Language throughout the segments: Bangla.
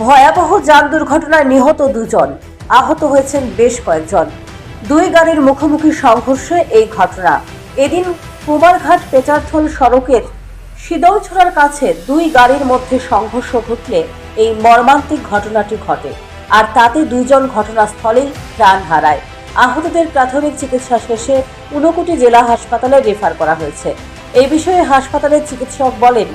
ভয়াবহ যান দুর্ঘটনায় নিহত দুজন। আহত হয়েছেন বেশ কয়েকজন। দুই গাড়ির মুখোমুখি সংঘর্ষে এই ঘটনা। এদিন কুমারঘাট পেচারথল সড়কের শীতলছড়ার কাছে দুই গাড়ির মধ্যে সংঘর্ষ ঘটলে এই মর্মান্তিক ঘটনাটি ঘটে, আর তাতে দুইজন ঘটনাস্থলেই প্রাণ হারায়। আহতদের প্রাথমিক চিকিৎসা শেষে ঊনকোটি জেলা হাসপাতালে রেফার করা হয়েছে। এই বিষয়ে হাসপাতালের চিকিৎসক বলেন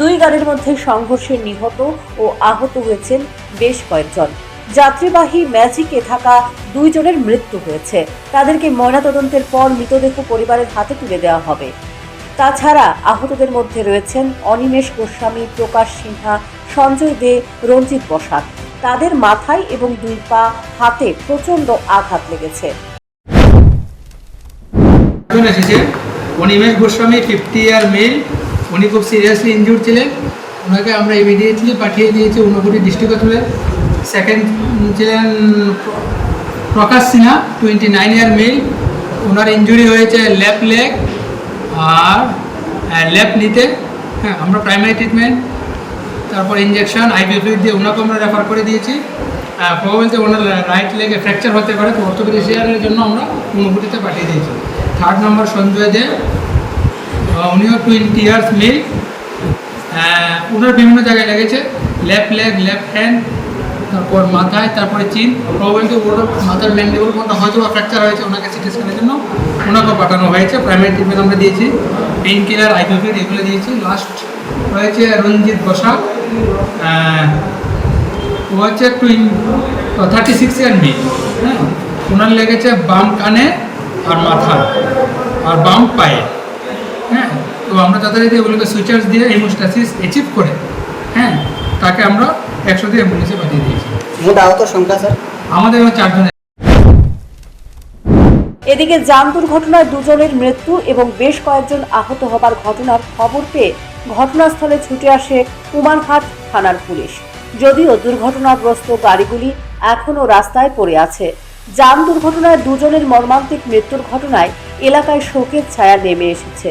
দুই গাড়ির মধ্যে সংঘর্ষে নিহত ও আহত হয়েছেন বেশ কয়েকজন। যাত্রীবাহী ম্যাজিকে থাকা দুইজনের মৃত্যু হয়েছে। তাদেরকে ময়নাতদন্তের পর মৃতদেহ পরিবারের হাতে তুলে দেওয়া হবে। তাছাড়া আহতদের মধ্যে রয়েছেন অনিমেষ গোস্বামী, প্রকাশ সিনহা, সঞ্জয় দে, রঞ্জিত বসাক। তাদের মাথায় এবং দুই পা হাতে প্রচণ্ড আঘাত লেগেছে। এসেছে Animesh Goswami fifty year male উনি খুব সিরিয়াসলি ইনজুর ছিলেন। ওনাকে আমরা ইমিডিয়েটলি পাঠিয়ে দিয়েছি ঊনকোটি ডিস্ট্রিক্ট হসপিটালে সেকেন্ড ছিলেন Prakash Sinha twenty nine year male ওনার ইনজুরি হয়েছে লেফট লেগ আর লেফট নিতে হ্যাঁ আমরা প্রাইমারি ট্রিটমেন্ট তারপর ইঞ্জেকশন আইভি ফ্লুইড দিয়ে ওনাকে আমরা রেফার করে দিয়েছি। প্রবাবিলিটি ওনার রাইট লেগে ফ্র্যাকচার হতে পারে, তো অর্থোপেডিশিয়ানের জন্য আমরা ঊনকোটিতে পাঠিয়ে দিয়েছি। থার্ড নম্বর সঞ্জয় দে আহ, উনিও টোয়েন্টি ইয়ার্স মেল ওনার বিভিন্ন জায়গায় লেগেছে। লেফট লেগ লেফট হ্যান্ড তারপর মাথায় তারপরে চিন প্রবাবিলিটি ওর মাথার ম্যান্ডেবল কোনটা হয়তো ফ্র্যাকচার হয়েছে ওনাকে সিটি স্ক্যানের জন্য। ওনাকে পাঠানো হয়েছে প্রাইমারি ট্রিটমেন্ট আমরা দিয়েছি। পেইন কিলার আইপিফিড এগুলো দিয়েছি। লাস্ট হয়েছে রঞ্জিত বসাক ও হচ্ছে টুইন থার্টি সিক্স ইয়ার মেয়ে হ্যাঁ ওনার লেগেছে বাম কানে আর মাথায় আর বাম পায়ে। আমরা যথারীতি ওগুলোকে সুইচার্স দিয়ে হেমোস্টাসিস অ্যাচিভ করে হ্যাঁ তাকে আমরা একশো দিয়ে অ্যাম্বুলেন্সে পাঠিয়ে দিয়েছি। মোট আহত সংখ্যা স্যার? আমাদের এবার চারজন এদিকে যান দুর্ঘটনায় দুজনের মৃত্যু এবং বেশ কয়েকজন আহত হবার ঘটনার খবর পেয়ে ঘটনাস্থলে ছুটে আসে কুমারঘাট থানার পুলিশ। যদিও দুর্ঘটনাগ্রস্ত গাড়িগুলি এখনও রাস্তায় পড়ে আছে। যান দুর্ঘটনায় দুজনের মর্মান্তিক মৃত্যুর ঘটনায় এলাকায় শোকের ছায়া নেমে এসেছে।